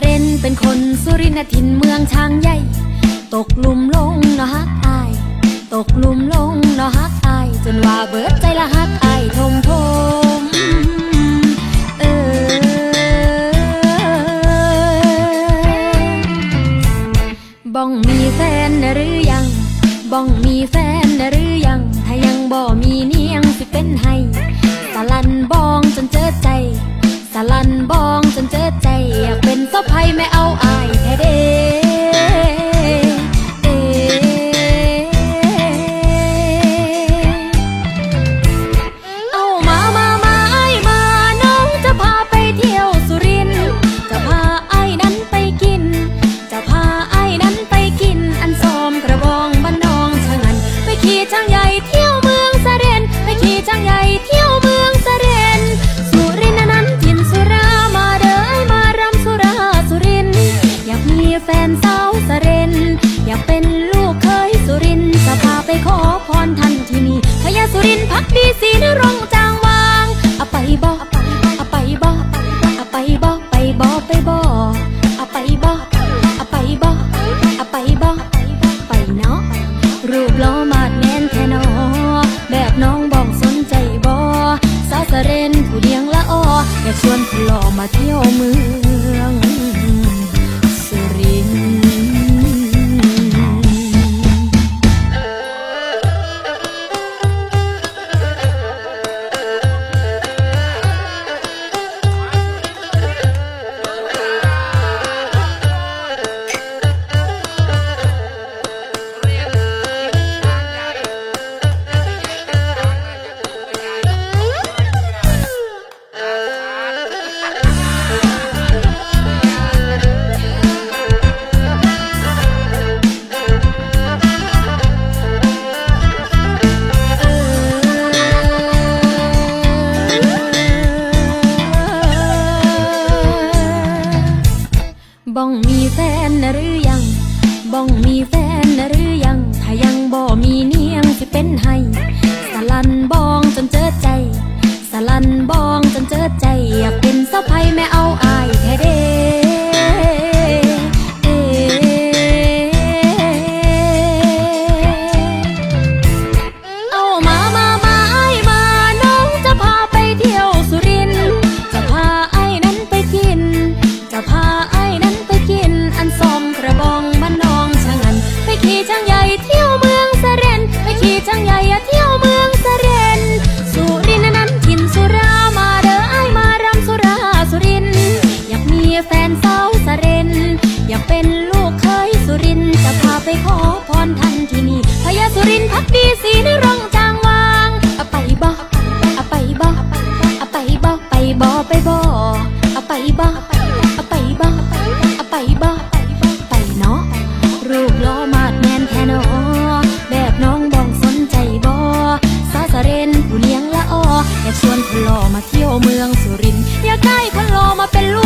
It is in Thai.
เรนเป็นคนสุรินทร์ถิ่นเมืองช้างใหญ่ ตกหลุมลงเนาะฮักอาย ตกหลุมลงเนาะฮักอาย จนว่าเบิดใจละฮักอายทมทมเออบ้องมีแฟนหรือยัง บ้องมีแฟน เป็ รินพักดีสีนรงจางวางเอาไปบ่เอาไปบ่เอาไปบ่ไปบ่ไปบ่เอาไปบ่เอาไปบ่เอาไปบ่ไปเนาะรูปล้อมาดแน่นแค่นอแบบน้องบอกสนใจบ่สาวสะเรนผู้เดียงละอออยากชวนผู้หล่อมาเที่ยวเมือง แฟนหรือยัง ถ้ายังบ่มีเนียงสิเป็นให้สลันบองจนเจอใจ สลันบองจนเจอใจ อยากชวนคนหล่อมาเที่ยวเมืองสุรินทร์อยากได้คนหล่อมาเป็นลูก